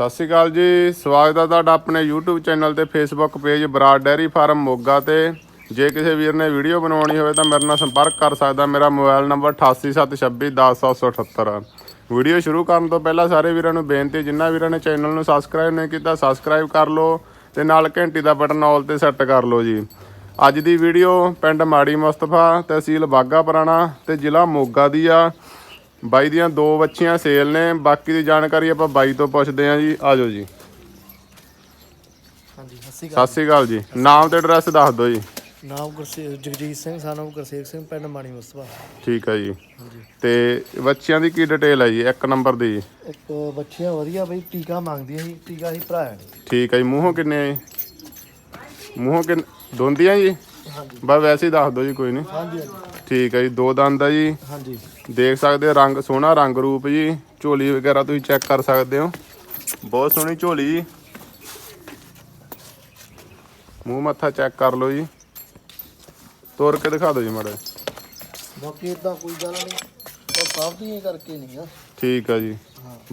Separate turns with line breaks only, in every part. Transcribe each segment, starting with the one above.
ਸਤਿ ਸ਼੍ਰੀ ਅਕਾਲ ਜੀ, ਸਵਾਗਤ ਹੈ ਤੁਹਾਡਾ ਆਪਣੇ YouTube ਚੈਨਲ ਤੇ Facebook page Brar dairy farm Moga ਤੇ। ਜੇ ਕਿਸੇ ਵੀਰ ਨੇ ਵੀਡੀਓ ਬਣਾਉਣੀ ਹੋਵੇ ਤਾਂ ਮੇਰੇ ਨਾਲ ਸੰਪਰਕ ਕਰ ਸਕਦਾ, ਮੇਰਾ ਮੋਬਾਈਲ ਨੰਬਰ 8876210778 ਵੀਡੀਓ ਸ਼ੁਰੂ ਕਰਨ ਤੋਂ ਪਹਿਲਾਂ ਸਾਰੇ ਵੀਰਾਂ ਨੂੰ ਬੇਨਤੀ ਜਿਨ੍ਹਾਂ ਵੀਰਾਂ ਨੇ ਚੈਨਲ ਨੂੰ ਸਬਸਕ੍ਰਾਈਬ ਨਹੀਂ ਕੀਤਾ ਸਬਸਕ੍ਰਾਈਬ ਕਰ ਲਓ ਤੇ ਨਾਲ ਘੰਟੀ ਦਾ ਬਟਨ ਆਲ ਤੇ ਸੈੱਟ ਕਰ ਲਓ ਜੀ। ਅੱਜ ਦੀ ਵੀਡੀਓ ਪਿੰਡ ਮਾੜੀ ਮੁਸਤਫਾ ਤਹਿਸੀਲ ਬਾਗਾ ਪੁਰਾਣਾ ਤੇ ਜ਼ਿਲ੍ਹਾ ਮੋਗਾ ਦੀ ਆ। ਬਾਈ ਦੀਆਂ ਦੋ ਬੱਚੀਆਂ ਸੇਲ ਨੇ ਬਾਕੀ ਦੀ ਜਾਣਕਾਰੀ ਆਪਾਂ ਬਾਈ ਤੋਂ ਪੁੱਛਦੇ ਹਾਂ ਜੀ। ਆਜੋ ਜੀ।
ਹਾਂਜੀ ਸਤਿ ਸ਼੍ਰੀ
ਸਤਿ ਸ੍ਰੀ ਅਕਾਲ ਜੀ। ਨਾਮ ਤੇ ਐਡਰੈਸ ਦੱਸ ਦਿਓ ਜੀ।
ਨਾਮ ਗੁਰਸੇ ਜਗਜੀਤ ਸਿੰਘ ਸਾਨਮ ਗੁਰਸੇਵ ਸਿੰਘ ਪਿੰਡ ਮਾਣੀ ਮੁਸਤਫਾ।
ਠੀਕ ਹੈ ਜੀ।
ਹਾਂਜੀ।
ਤੇ ਬੱਚਿਆਂ ਦੀ ਕੀ ਡਿਟੇਲ ਹੈ ਜੀ? ਇੱਕ ਨੰਬਰ ਦੀ ਜੀ।
ਇੱਕ ਬੱਚੀਆਂ ਵਧੀਆ ਬਈ ਟੀਕਾ ਮੰਗਦੀਆਂ ਸੀ ਟੀਕਾ ਹੀ ਭਰਾਇਆ ਨਹੀਂ
ਠੀਕ ਹੈ ਜੀ। ਮੂੰਹੋਂ ਕਿੰਨੇ ਆ ਜੀ? ਮੂੰਹੋਂ ਕਿੰਨ ਦੋਂਦੀਆਂ ਜੀ?
ਹਾਂਜੀ।
ਬਸ ਵੈਸੇ ਹੀ ਦੱਸ ਦਿਓ ਜੀ ਕੋਈ ਨਹੀਂ
ਹਾਂਜੀ ਹਾਂਜੀ।
ਠੀਕ ਹੈ ਜੀ ਦੋ ਦੰਦ ਆ ਜੀ।
ਹਾਂਜੀ।
ਦੇਖ ਸਕਦੇ ਹੋ ਰੰਗ ਸੋਹਣਾ ਰੰਗ ਰੂਪ ਜੀ। ਝੋਲੀ ਵਗੈਰਾ ਤੁਸੀਂ ਚੈੱਕ ਕਰ ਸਕਦੇ ਹੋ। ਬਹੁਤ ਸੋਹਣੀ ਝੋਲੀ ਜੀ। ਮੂੰਹ ਮੱਥਾ ਚੈੱਕ ਕਰ ਲਓ ਜੀ। ਤੋੜ ਕੇ ਦਿਖਾ ਦਿਓ ਜੀ ਮਾੜਾ ਜਿਹਾ।
ਬਾਕੀ ਇਦਾਂ ਕੋਈ ਗੱਲ ਨਹੀਂ ਉਹ ਸਭ ਦੀਆਂ ਕਰਕੇ ਨਹੀਂ ਆ।
ਠੀਕ ਆ ਜੀ।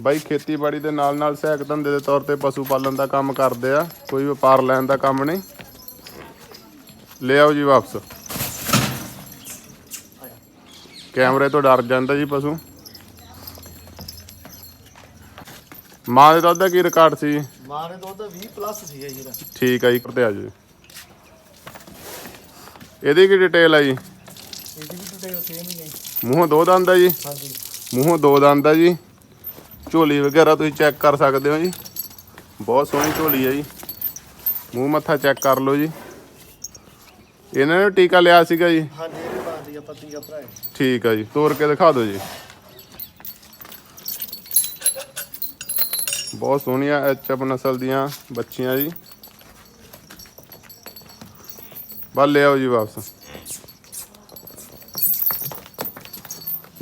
ਬਾਈ ਖੇਤੀਬਾੜੀ ਦੇ ਨਾਲ ਨਾਲ ਸਹਾਇਕ ਧੰਦੇ ਦੇ ਤੌਰ ਤੇ ਪਸ਼ੂ ਪਾਲਣ ਦਾ ਕੰਮ ਕਰਦੇ ਆ। ਕੋਈ ਵਪਾਰ ਲੈਣ ਦਾ ਕੰਮ ਨਹੀਂ। ਲੈ ਆਓ ਜੀ ਵਾਪਸ। ਕੈਮਰੇ ਤੋਂ ਡਰ ਜਾਂਦਾ ਜੀ ਪਸ਼ੂ। ਮਾਂ ਦੇ ਦੁੱਧ ਦਾ ਕੀ ਰਿਕਾਰਡ ਸੀ?
ਮਾਂ ਨੇ ਦੁੱਧ 20 ਪਲੱਸ ਸੀਗਾ ਜੀ ਇਹਦਾ।
ਠੀਕ ਆ ਜੀ ਕਰਤੇ ਆ ਜੀ। ਇਹਦੀ ਕੀ ਡਿਟੇਲ ਆ ਜੀ?
ਇਹਦੀ ਵੀ ਡਿਟੇਲ ਸੇਮ ਹੀ ਹੈ
ਮੂੰਹੋਂ ਦੋ ਦੰਦ ਆ ਜੀ?
ਹਾਂਜੀ।
ਮੂੰਹੋਂ ਦੋ ਦੰਦ ਆ ਜੀ। ਝੋਲੀ ਵਗੈਰਾ ਤੁਸੀਂ ਚੈੱਕ ਕਰ ਸਕਦੇ ਹੋ ਜੀ। ਬਹੁਤ ਸੋਹਣੀ ਝੋਲੀ ਆ ਜੀ। ਮੂੰਹ ਮੱਥਾ ਚੈੱਕ ਕਰ ਲਓ ਜੀ। ਇਹਨਾਂ ਨੇ ਟੀਕਾ ਲਿਆ ਸੀਗਾ ਜੀ।
ਹਾਂਜੀ
ਠੀਕ ਆ ਜੀ ਤੋੜ ਕੇ ਦਿਖਾ ਦਿਓ ਜੀ। ਬਹੁਤ ਸੋਹਣੀਆਂ ਐਚਐਫ ਨਸਲ ਦੀਆਂ ਬੱਚੀਆਂ ਜੀ। ਬਸ ਲੈ ਆਓ ਜੀ ਵਾਪਸ।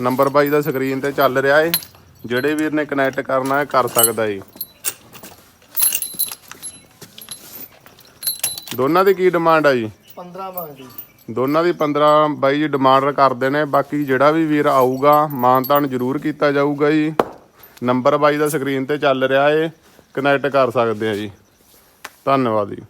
ਨੰਬਰ ਬਾਈ ਦਾ ਸਕਰੀਨ ਤੇ ਚੱਲ ਰਿਹਾ ਏ। ਜਿਹੜੇ ਵੀਰ ਨੇ ਕਨੈਕਟ ਕਰਨਾ ਹੈ ਕਰ ਸਕਦਾ ਜੀ ਦੋਨਾਂ ਦੀ ਕੀ ਡਿਮਾਂਡ ਆ ਜੀ?
15 ਮੰਗਦੀ।
ਦੋਨਾਂ ਦੀ 15 ਬਾਈ ਜੀ ਡਿਮਾਂਡ ਕਰਦੇ ਨੇ, ਬਾਕੀ ਜਿਹੜਾ ਵੀ ਵੀਰ ਆਊਗਾ, ਮਾਨਤਾਨ ਜ਼ਰੂਰ ਕੀਤਾ ਜਾਊਗਾ ਜੀ। ਨੰਬਰ ਬਾਈ ਦਾ ਸਕਰੀਨ ਤੇ ਚੱਲ ਰਿਹਾ ਏ ਕਨੈਕਟ ਕਰ ਸਕਦੇ ਆ ਜੀ। ਧੰਨਵਾਦ ਜੀ।